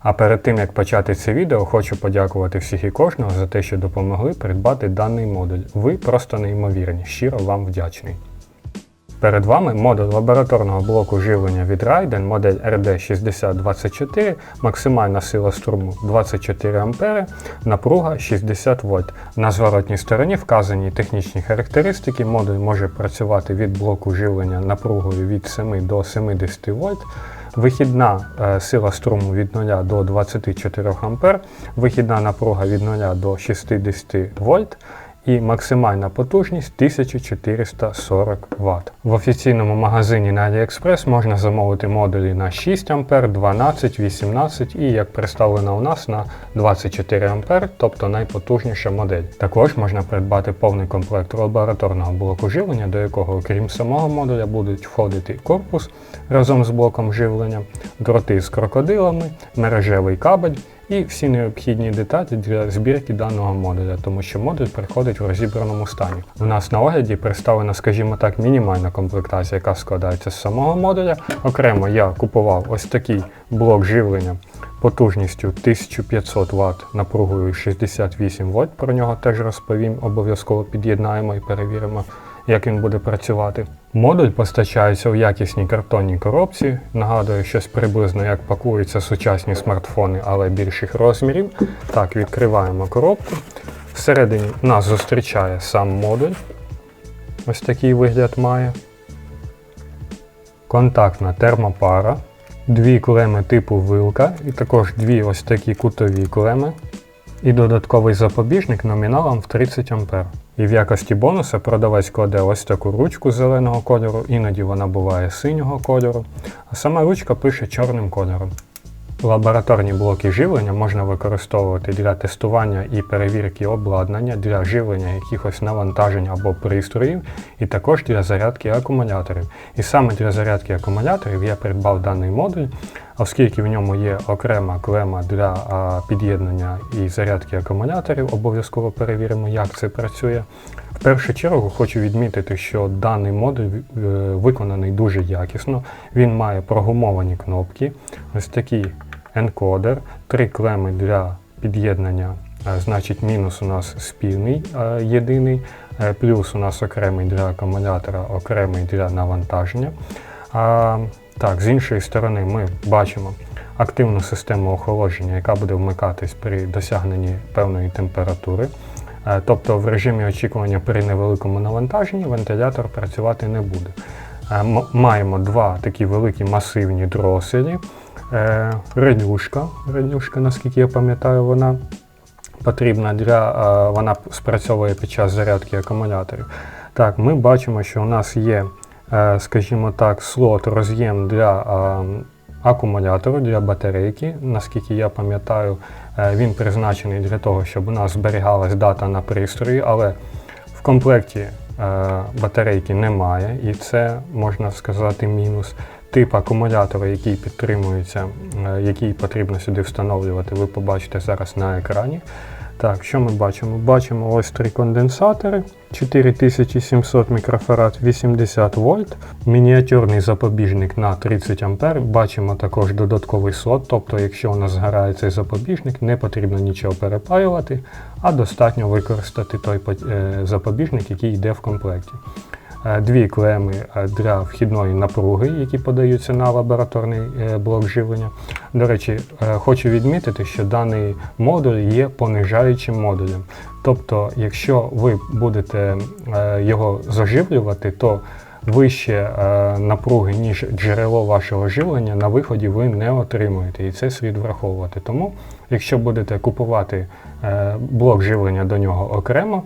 А перед тим як почати це відео, хочу подякувати всіх і кожного за те, що допомогли придбати даний модуль. Ви просто неймовірні, щиро вам вдячний. Перед вами модуль лабораторного блоку живлення від Raiden, модель RD6024, максимальна сила струму 24 А, напруга 60 вольт. На зворотній стороні вказані технічні характеристики. Модуль може працювати від блоку живлення напругою від 7 до 70 вольт. Вихідна е, сила струму від 0 до 24 А, вихідна напруга від 0 до 60 вольт і максимальна потужність 1440 Вт. В офіційному магазині на AliExpress можна замовити модулі на 6 А, 12, 18 і, як представлено у нас, на 24 А, тобто найпотужніша модель. Також можна придбати повний комплект лабораторного блоку живлення, до якого, окрім самого модуля, будуть входити корпус разом з блоком живлення, дроти з крокодилами, мережевий кабель і всі необхідні деталі для збірки даного модуля, тому що модуль приходить в розібраному стані. У нас на огляді представлена, скажімо так, мінімальна комплектація, яка складається з самого модуля. Окремо я купував ось такий блок живлення потужністю 1500 Вт напругою 68 вольт. Про нього теж розповім, обов'язково під'єднаємо і перевіримо. Як він буде працювати. Модуль постачається у якісній картонній коробці. Нагадую, щось приблизно як пакуються сучасні смартфони, але більших розмірів. Так, відкриваємо коробку. Всередині нас зустрічає сам модуль. Ось такий вигляд має. Контактна термопара, дві клеми типу вилка і також дві ось такі кутові клеми. І додатковий запобіжник номіналом в 30 А. І в якості бонуса продавець кладе ось таку ручку зеленого кольору, іноді вона буває синього кольору, а сама ручка пише чорним кольором. Лабораторні блоки живлення можна використовувати для тестування і перевірки обладнання, для живлення якихось навантажень або пристроїв, і також для зарядки акумуляторів. І саме для зарядки акумуляторів я придбав даний модуль, оскільки в ньому є окрема клема для під'єднання і зарядки акумуляторів, обов'язково перевіримо, як це працює. В першу чергу хочу відмітити, що даний модуль е, виконаний дуже якісно. Він має прогумовані кнопки, ось такі енкодер, три клеми для під'єднання, е, значить мінус у нас спільний е, єдиний, е, плюс у нас окремий для акумулятора, окремий для навантаження. Так, з іншої сторони ми бачимо активну систему охолодження, яка буде вмикатись при досягненні певної температури. Тобто в режимі очікування при невеликому навантаженні вентилятор працювати не буде. Маємо два такі великі масивні дроселі. Е, Редюшка, редюшка, наскільки я пам'ятаю, вона потрібна для е, вона спрацьовує під час зарядки акумуляторів. Так, ми бачимо, що у нас є, е, скажімо так, слот роз'єм для е, акумулятору, для батарейки. Наскільки я пам'ятаю, е, він призначений для того, щоб у нас зберігалась дата на пристрої, але в комплекті е, батарейки немає, і це можна сказати мінус. Тип акумулятора, який підтримується, е, який потрібно сюди встановлювати, ви побачите зараз на екрані. Так, що ми бачимо? Бачимо ось три конденсатори, 4700 мікрофарад 80 вольт, мініатюрний запобіжник на 30 А. Бачимо також додатковий слот, тобто, якщо у нас згорає цей запобіжник, не потрібно нічого перепаювати, а достатньо використати той е, запобіжник, який йде в комплекті. Е, Дві клеми е, для вхідної напруги, які подаються на лабораторний е, блок живлення. До речі, хочу відмітити, що даний модуль є понижаючим модулем. Тобто, якщо ви будете його заживлювати, то вище напруги, ніж джерело вашого живлення, на виході ви не отримуєте, і це слід враховувати. Тому, якщо будете купувати блок живлення до нього окремо,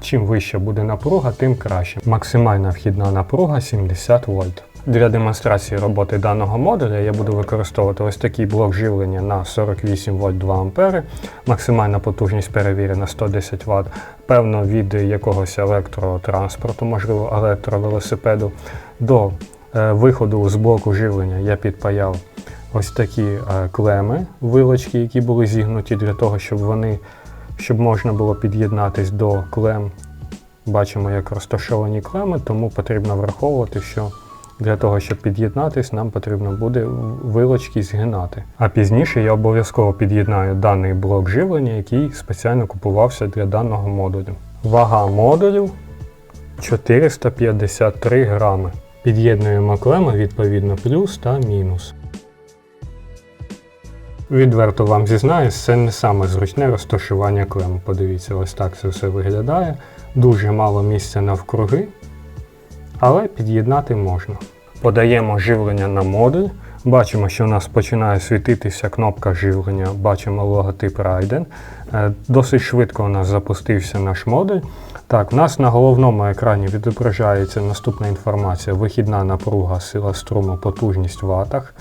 Чим вища буде напруга, тим краще. Максимальна вхідна напруга 70 вольт. Для демонстрації роботи даного модуля я буду використовувати ось такий блок живлення на 48 вольт 2 ампери. Максимальна потужність перевірена 110 Вт. Певно, від якогось електротранспорту, можливо, електровелосипеду. До е, виходу з блоку живлення я підпаяв ось такі е, клеми, вилочки, які були зігнуті для того, щоб вони щоб можна було під'єднатись до клем. Бачимо, як розташовані клеми, тому потрібно враховувати, що Для того, щоб під'єднатись, нам потрібно буде вилочки згинати. А пізніше я обов'язково під'єднаю даний блок живлення, який спеціально купувався для даного модулю. Вага модулю 453 грами. Під'єднуємо клеми відповідно плюс та мінус. Відверто вам зізнаюсь, це не саме зручне розташування клем. Подивіться, ось так це все виглядає. Дуже мало місця навкруги, але під'єднати можна. Подаємо живлення на модуль. Бачимо, що у нас починає світитися кнопка живлення, бачимо логотип Raiden. Е, Досить швидко у нас запустився наш модуль. Так, у нас на головному екрані відображається наступна інформація: вихідна напруга, сила струму, потужність в ватах,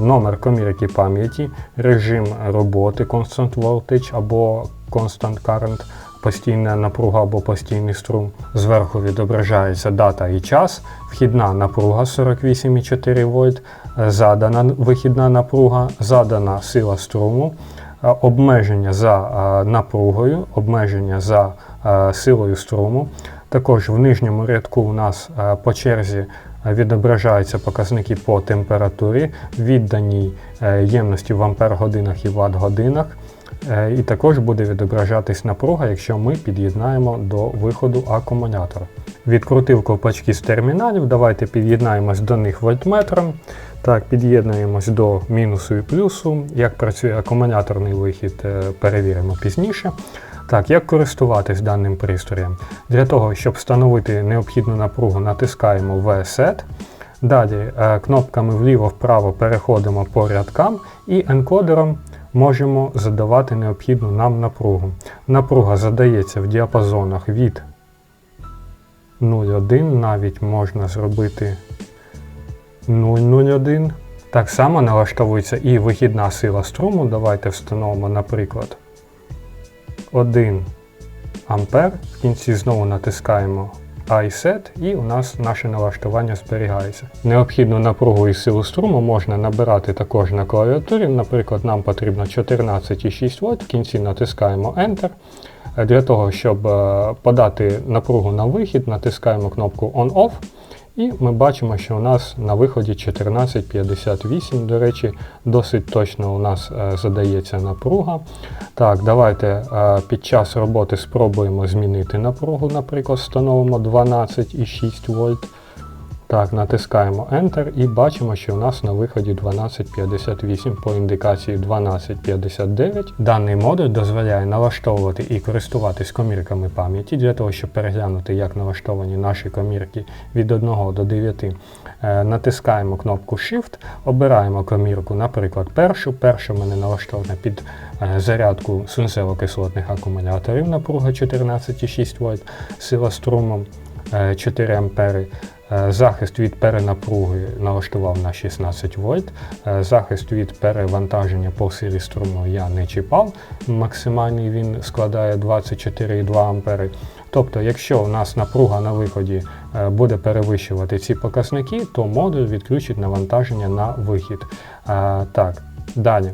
номер комірки пам'яті, режим роботи Constant Voltage або Constant Current, постійна напруга або постійний струм. Зверху відображається дата і час, вхідна напруга 48,4 вольт, е, задана вихідна напруга, задана сила струму, е, обмеження за е, напругою, обмеження за е, силою струму. Також в нижньому рядку у нас е, по черзі е, відображаються показники по температурі, відданій е, ємності в ампер-годинах і ватт-годинах. Е, І також буде відображатись напруга, якщо ми під'єднаємо до виходу акумулятора. Відкрутив ковпачки з терміналів, давайте під'єднаємось до них вольтметром. Так, під'єднуємось до мінусу і плюсу. Як працює акумуляторний вихід, е, перевіримо пізніше. Так, як користуватись даним пристроєм? Для того, щоб встановити необхідну напругу, натискаємо V-Set. Далі е, кнопками вліво-вправо переходимо по рядкам і енкодером можемо задавати необхідну нам напругу. Напруга задається в діапазонах від 0,1, навіть можна зробити 0,01. Так само налаштовується і вихідна сила струму. Давайте встановимо, наприклад, 1 ампер. В кінці знову натискаємо iSet і у нас наше налаштування зберігається. Необхідну напругу і силу струму можна набирати також на клавіатурі. Наприклад, нам потрібно 14,6 вольт. В кінці натискаємо Enter. Для того, щоб е, подати напругу на вихід, натискаємо кнопку On-Off. І ми бачимо, що у нас на виході 1458. До речі, досить точно у нас е, задається напруга. Так, давайте е, під час роботи спробуємо змінити напругу, наприклад, встановимо 12,6 вольт. Так, натискаємо Enter і бачимо, що у нас на виході 1258 по індикації 1259. Даний модуль дозволяє налаштовувати і користуватись комірками пам'яті для того, щоб переглянути, як налаштовані наші комірки від 1 до 9. Е, Натискаємо кнопку Shift, обираємо комірку, наприклад, першу. Перша в мене налаштована під е, зарядку сунцево-кислотних акумуляторів, напруга 14,6 вольт, сила струму е, 4 ампери. Е, Захист від перенапруги налаштував на 16 вольт. Е, Захист від перевантаження по силі струму я не чіпав. Максимальний він складає 24,2 ампери. Тобто, якщо у нас напруга на виході е, буде перевищувати ці показники, то модуль відключить навантаження на вихід. Так, далі.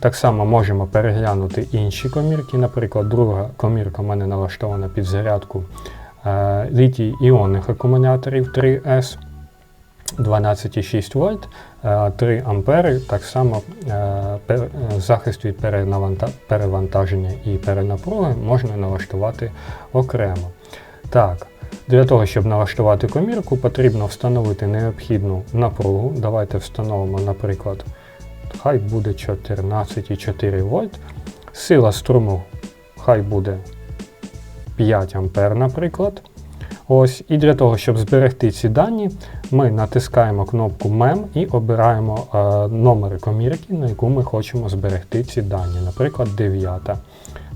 Так само можемо переглянути інші комірки. Наприклад, друга комірка в мене налаштована під зарядку літій іонних акумуляторів 3S 12,6 вольт, е, 3 ампери. Так само е, е, захист від перевантаження і перенапруги можна налаштувати окремо. Так, для того, щоб налаштувати комірку, потрібно встановити необхідну напругу. Давайте встановимо, наприклад, хай буде 14,4 вольт. Сила струму хай буде 5 ампер, наприклад. Ось, і для того, щоб зберегти ці дані, ми натискаємо кнопку MEM і обираємо е, номери комірки, на яку ми хочемо зберегти ці дані. Наприклад, 9.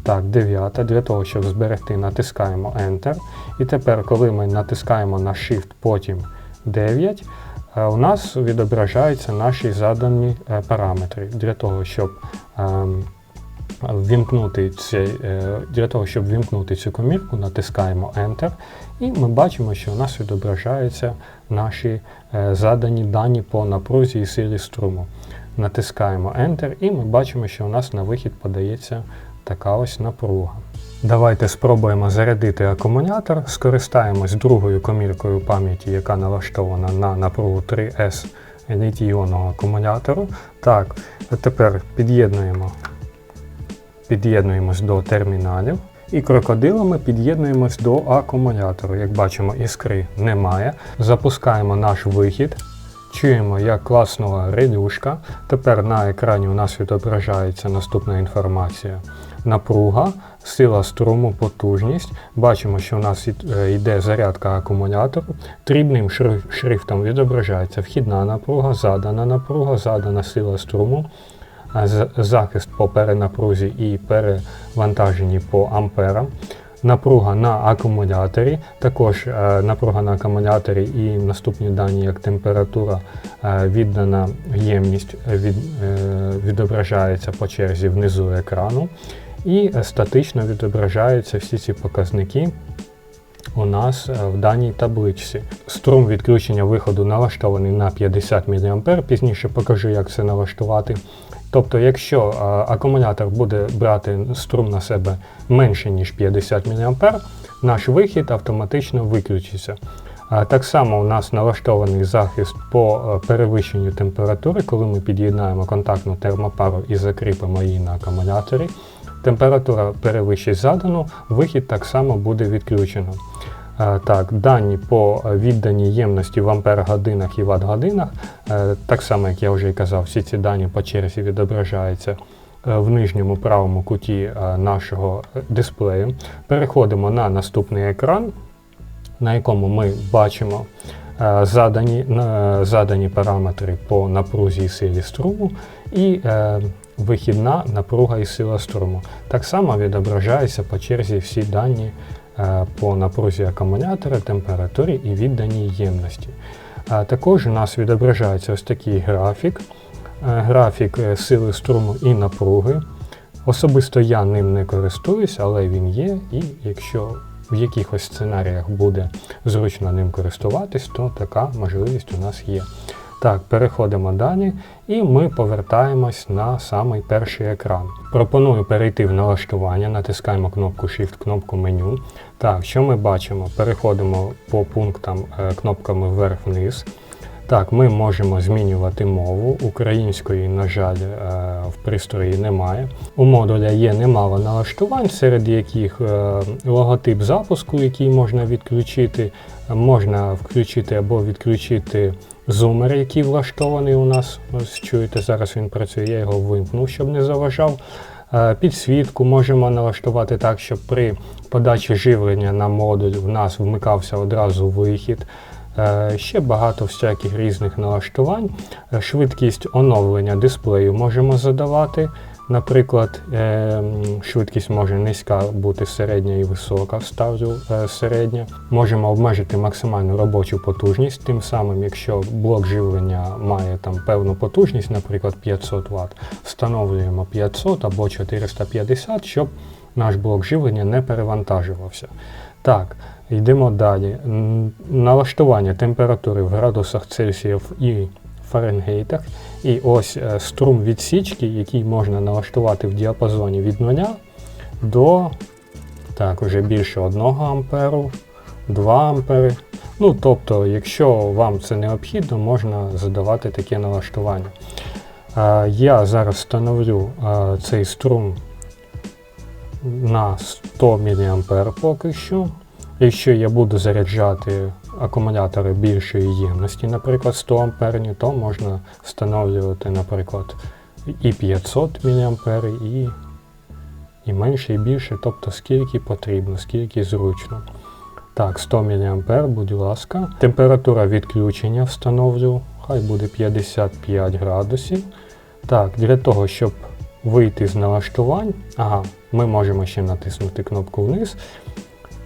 Так, 9. Для того, щоб зберегти, натискаємо Enter. І тепер, коли ми натискаємо на Shift, потім 9, е, у нас відображаються наші задані е, параметри. Для того, щоб ем, ввімкнути цей, е, для того, щоб ввімкнути цю комірку, натискаємо Enter, і ми бачимо, що у нас відображаються наші е, задані дані по напрузі і силі струму. Натискаємо Enter, і ми бачимо, що у нас на вихід подається така ось напруга. Давайте спробуємо зарядити акумулятор, скористаємось другою коміркою пам'яті, яка налаштована на напругу 3S літій-іонного акумулятору. Так, тепер під'єднуємо під'єднуємось до терміналів і крокодилами під'єднуємось до акумулятору. Як бачимо, іскри немає. Запускаємо наш вихід. Чуємо, як класнула релюшка. Тепер на екрані у нас відображається наступна інформація. Напруга, сила струму, потужність. Бачимо, що у нас е, йде зарядка акумулятору. Дрібним шрифтом відображається вхідна напруга, задана напруга, задана сила струму, захист по перенапрузі і перевантаженні по амперам. Напруга на акумуляторі, також е, напруга на акумуляторі і наступні дані, як температура, е, віддана ємність е, від, е, відображається по черзі внизу екрану. І е, статично відображаються всі ці показники у нас е, в даній табличці. Струм відключення виходу налаштований на 50 мА. Пізніше покажу, як це налаштувати. Тобто, якщо е, акумулятор буде брати струм на себе менше, ніж 50 мА, наш вихід автоматично виключиться. Так само у нас налаштований захист по е, перевищенню температури, коли ми під'єднаємо контактну термопару і закріпимо її на акумуляторі. Температура перевищить задану, вихід так само буде відключено. Е, Так, дані по відданій ємності в ампер-годинах і ватт-годинах, е, так само, як я вже і казав, всі ці дані по черзі відображаються е, в нижньому правому куті нашого дисплею. Переходимо на наступний екран, на якому ми бачимо задані, задані параметри по напрузі і силі струму і вихідна напруга і сила струму. Так само відображаються по черзі всі дані по напрузі акумулятора, температурі і відданій ємності. Також у нас відображається ось такий графік, е, графік е, сили струму і напруги. Особисто я ним не користуюсь, але він є, і якщо в якихось сценаріях буде зручно ним користуватись, то така можливість у нас є. Так, переходимо далі, і ми повертаємось на самий перший екран. Пропоную перейти в налаштування, натискаємо кнопку Shift, кнопку меню. Так, що ми бачимо? Переходимо по пунктам е, кнопками вверх-вниз. Так, ми можемо змінювати мову. Української, на жаль, е, в пристрої немає. У модуля є немало налаштувань, серед яких е, логотип запуску, який можна відключити, можна включити або відключити зумер, який влаштований у нас. Ось чуєте, зараз він працює, я його вимкнув, щоб не заважав. Е, Підсвітку можемо налаштувати так, щоб при подачі живлення на модуль у нас вмикався одразу вихід. Е, Ще багато всяких різних налаштувань. Е, Швидкість оновлення дисплею можемо задавати. Наприклад, е, швидкість може низька бути середня і висока, ставлю е, середня. Можемо обмежити максимальну робочу потужність. Тим самим, якщо блок живлення має там певну потужність, наприклад 500 Вт, встановлюємо 500 або 450, щоб наш блок живлення не перевантажувався. Так, йдемо далі. Налаштування температури в градусах Цельсіїв і Фаренгейтах. І ось е, струм відсічки, який можна налаштувати в діапазоні від 0 до так, уже більше 1 амперу, 2 ампери. Ну, тобто, якщо вам це необхідно, можна задавати таке налаштування. Е, Я зараз встановлю е, цей струм на 100 мА поки що. Якщо я буду заряджати акумулятори більшої ємності, наприклад 100 амперні, то можна встановлювати, наприклад, і 500 мА, і, і менше, і більше, тобто скільки потрібно, скільки зручно. Так, 100 мА, будь ласка. Температура відключення встановлю, хай буде 55 градусів. Так, для того, щоб вийти з налаштувань, ага, ми можемо ще натиснути кнопку вниз,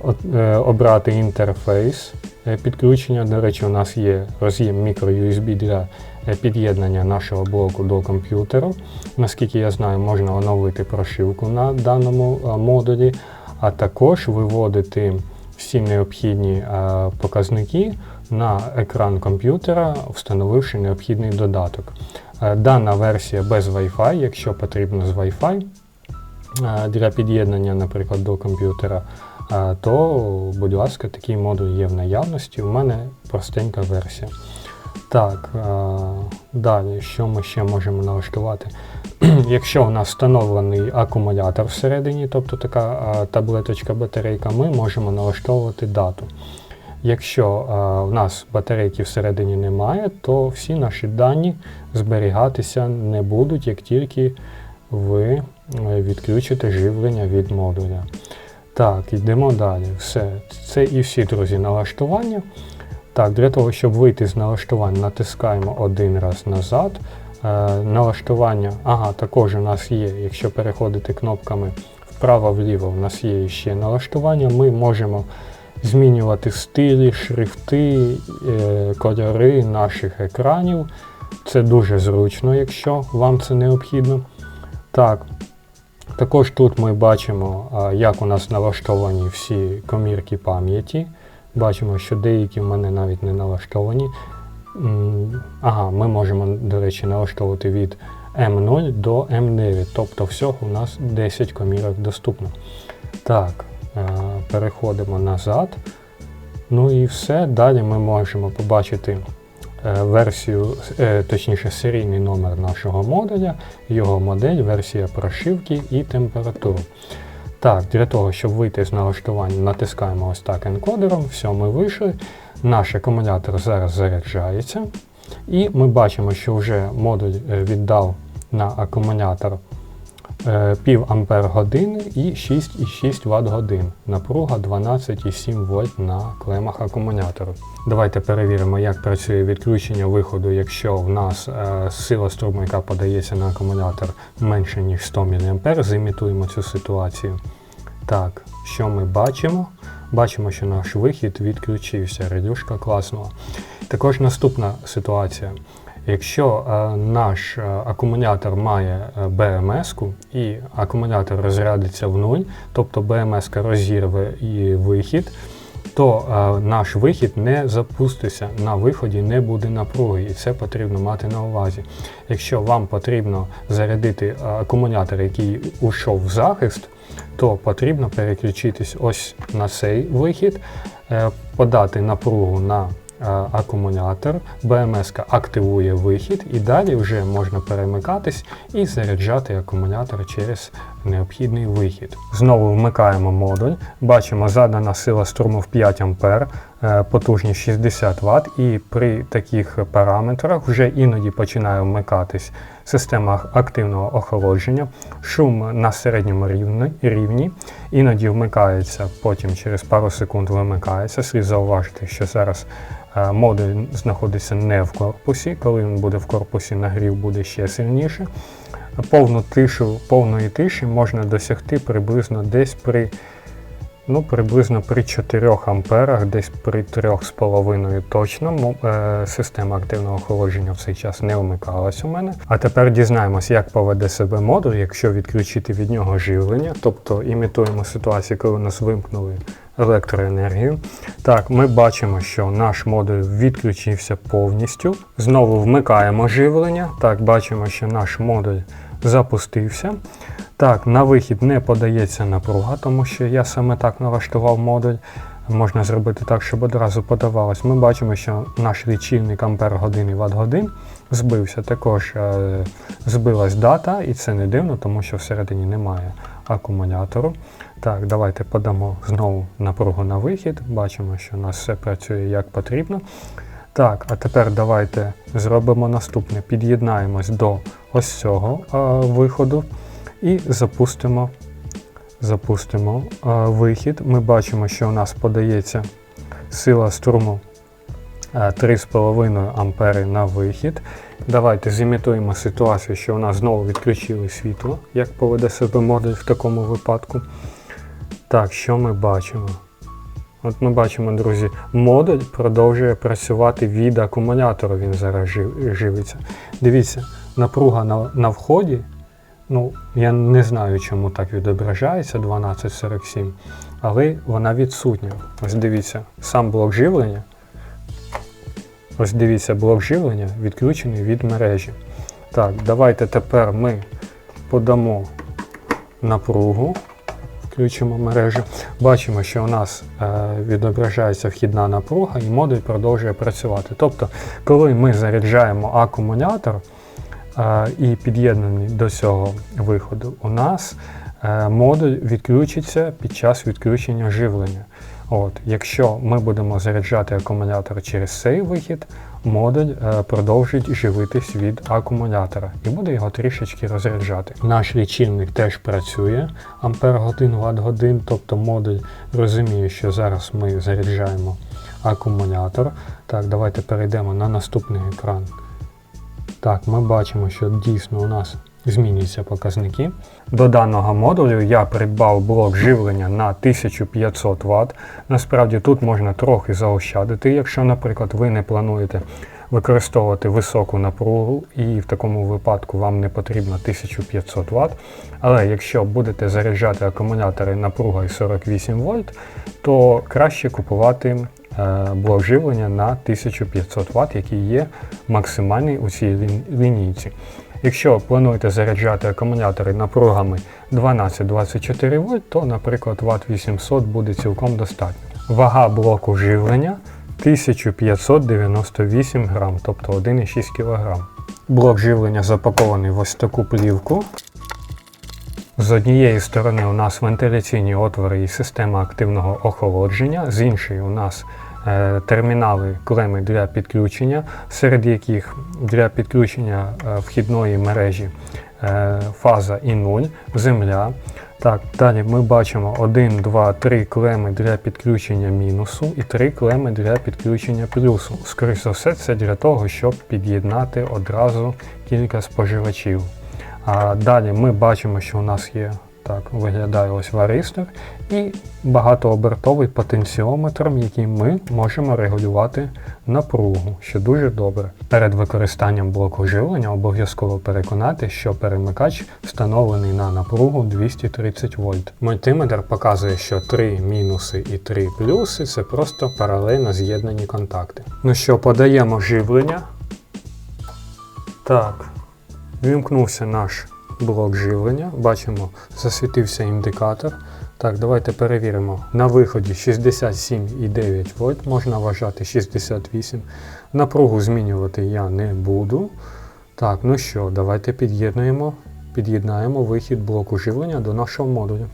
от, е, обрати інтерфейс підключення. До речі, у нас є роз'єм microUSB для е, під'єднання нашого блоку до комп'ютера. Наскільки я знаю, можна оновити прошивку на даному е, модулі, а також виводити всі необхідні е, показники на екран комп'ютера, встановивши необхідний додаток. Е, Дана версія без Wi-Fi, якщо потрібно з Wi-Fi, е, для під'єднання, наприклад, до комп'ютера, е, то, будь ласка, такий модуль є в наявності. У мене простенька версія. Так, далі, що ми ще можемо налаштувати? Якщо у нас встановлений акумулятор всередині, тобто така е, таблеточка батарейка, ми можемо налаштовувати дату. Якщо е, в нас батарейки всередині немає, то всі наші дані зберігатися не будуть, як тільки ви е, відключите живлення від модуля. Так, йдемо далі. Все. Це і всі, друзі, налаштування. Так, для того, щоб вийти з налаштувань, натискаємо один раз назад. Е, налаштування, ага, також у нас є, якщо переходити кнопками вправо-вліво, у нас є ще налаштування. Ми можемо змінювати стилі, шрифти, е, кольори наших екранів. Це дуже зручно, якщо вам це необхідно. Так, також тут ми бачимо, як у нас налаштовані всі комірки пам'яті. Бачимо, що деякі в мене навіть не налаштовані. Ага, ми можемо, до речі, налаштовувати від М0 до М9, тобто всього у нас 10 комірок доступно. Так, е, переходимо назад. Ну і все. Далі ми можемо побачити версію, е, точніше серійний номер нашого модуля, його модель, версія прошивки і температуру. Так, для того, щоб вийти з налаштувань, натискаємо ось так енкодером. Все, ми вийшли. Наш акумулятор зараз заряджається. І ми бачимо, що вже модуль е, віддав на акумулятор е, пів ампер години і 6,6 Вт годин. Напруга 12,7 вольт на клемах акумулятору. Давайте перевіримо, як працює відключення виходу, якщо в нас е, сила струму, яка подається на акумулятор менше ніж 100 мА. Зімітуємо цю ситуацію. Так, що ми бачимо? Бачимо, що наш вихід відключився. Радюшка класного. Також наступна ситуація. Якщо е, наш е, акумулятор має е, БМС-ку і акумулятор розрядиться в нуль, тобто БМС-ка розірве і вихід, то наш вихід не запуститься, на виході не буде напруги, і це потрібно мати на увазі. Якщо вам потрібно зарядити акумулятор, який ушов в захист, то потрібно переключитись ось на цей вихід, подати напругу на акумулятор, БМС активує вихід, і далі вже можна перемикатись і заряджати акумулятор через необхідний вихід. Знову вмикаємо модуль, бачимо задана сила струму в 5 А, е, потужність 60 Вт, і при таких параметрах вже іноді починає вмикатись система активного охолодження, шум на середньому рівні, іноді вмикається, потім через пару секунд вимикається. Слід зауважити, що зараз е, модуль знаходиться не в корпусі. Коли він буде в корпусі, нагрів буде ще сильніше. Повну тишу, повної тиші можна досягти приблизно десь при ну, приблизно при 4 амперах, десь при 3,5 точно. Е, Система активного охолодження в цей час не вмикалась у мене. А тепер дізнаємось, як поведе себе модуль, якщо відключити від нього живлення, тобто імітуємо ситуацію, коли у нас вимкнули електроенергію. Так, ми бачимо, що наш модуль відключився повністю. Знову вмикаємо живлення. Так, бачимо, що наш модуль запустився. Так, на вихід не подається напруга, тому що я саме так налаштував модуль. Можна зробити так, щоб одразу подавалось. Ми бачимо, що наш лічильник ампер годин і ватт годин збився. Також е, збилась дата, і це не дивно, тому що всередині немає акумулятору. Так, давайте подамо знову напругу на вихід. Бачимо, що у нас все працює як потрібно. Так, а тепер давайте зробимо наступне. Під'єднаємось до ось цього е, виходу і запустимо, запустимо е, вихід. Ми бачимо, що у нас подається сила струму е, 3,5 ампери на вихід. Давайте зімітуємо ситуацію, що у нас знову відключили світло, як поведе себе модуль в такому випадку. Так, що ми бачимо? От ми бачимо, друзі, модуль продовжує працювати від акумулятора, він зараз жив- живиться. Дивіться, напруга на, на вході. Ну, я не знаю, чому так відображається 1247, але вона відсутня. Ось дивіться, сам блок живлення. Ось дивіться, блок живлення відключений від мережі. Так, давайте тепер ми подамо напругу. Включимо мережу. Бачимо, що у нас е, відображається вхідна напруга і модуль продовжує працювати. Тобто, коли ми заряджаємо акумулятор е, і під'єднаний до цього виходу, у нас е, модуль відключиться під час відключення живлення. От, якщо ми будемо заряджати акумулятор через цей вихід, модуль е, продовжить живитись від акумулятора і буде його трішечки розряджати. Наш лічильник теж працює ампер годин, ват годин, тобто модуль розуміє, що зараз ми заряджаємо акумулятор. Так, давайте перейдемо на наступний екран. Так, ми бачимо, що дійсно у нас змінюються показники. До даного модулю я придбав блок живлення на 1500 Вт. Насправді тут можна трохи заощадити, якщо, наприклад, ви не плануєте використовувати високу напругу, і в такому випадку вам не потрібно 1500 Вт. Але якщо будете заряджати акумулятори напругою 48 вольт, то краще купувати е, блок живлення на 1500 Вт, який є максимальний у цій лін- лінійці. Якщо плануєте заряджати акумулятори напругами 12-24 вольт, то, наприклад, Вт 800 буде цілком достатньо. Вага блоку живлення 1598 грам, тобто 1,6 кг. Блок живлення запакований в ось таку плівку. З однієї сторони у нас вентиляційні отвори і система активного охолодження, з іншої у нас термінали клеми для підключення, серед яких для підключення е, вхідної мережі е, фаза і 0, земля. Так, далі ми бачимо 1, 2, 3 клеми для підключення мінусу і 3 клеми для підключення плюсу. Скоріше все, це для того, щоб під'єднати одразу кілька споживачів. А далі ми бачимо, що у нас є так, виглядає ось варистор і багатообертовий потенціометр, яким ми можемо регулювати напругу, що дуже добре. Перед використанням блоку живлення обов'язково переконати, що перемикач встановлений на напругу 230 вольт. Мультиметр показує, що 3 мінуси і 3 плюси це просто паралельно з'єднані контакти. Ну що, подаємо живлення. Так, Вімкнувся наш блок живлення. Бачимо, засвітився індикатор. Так, давайте перевіримо. На виході 67,9 вольт, можна вважати 68. Напругу змінювати я не буду. Так, ну що, давайте під'єднуємо. Під'єднаємо вихід блоку живлення до нашого модуля.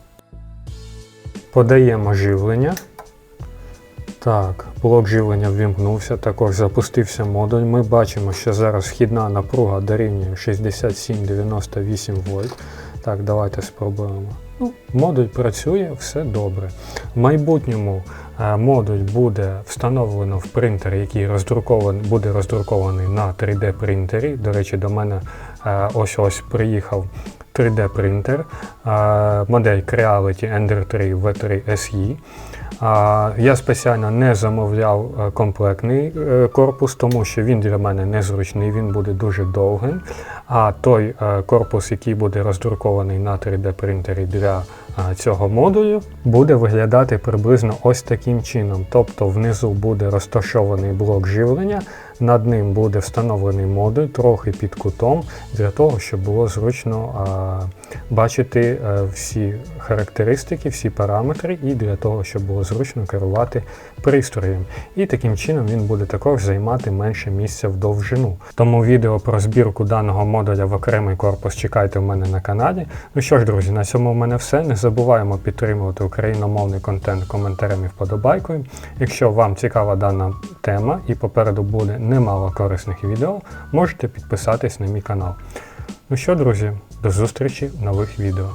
Подаємо живлення. Так, блок живлення ввімкнувся, також запустився модуль. Ми бачимо, що зараз вхідна напруга дорівнює 67,98 вольт. Так, давайте спробуємо. Ну, модуль працює, все добре. В майбутньому е, модуль буде встановлено в принтер, який роздрукований, буде роздрукований на 3D принтері. До речі, до мене е, ось ось приїхав 3D принтер, е, модель Creality Ender 3 V3 SE. Я спеціально не замовляв е, комплектний е, корпус, тому що він для мене незручний, він буде дуже довгим. А той е, корпус, який буде роздрукований на 3D принтері для цього модулю, буде виглядати приблизно ось таким чином. Тобто внизу буде розташований блок живлення, над ним буде встановлений модуль трохи під кутом, для того, щоб було зручно е, бачити е, всі характеристики, всі параметри, і для того, щоб було зручно керувати пристроєм. І таким чином він буде також займати менше місця в довжину. Тому відео про збірку даного модуля в окремий корпус чекайте в мене на каналі. Ну що ж, друзі, на цьому в мене все. Не забуваємо підтримувати україномовний контент коментарем і вподобайкою. Якщо вам цікава дана тема і попереду буде немало корисних відео, можете підписатись на мій канал. Ну що, друзі, до зустрічі в нових відео.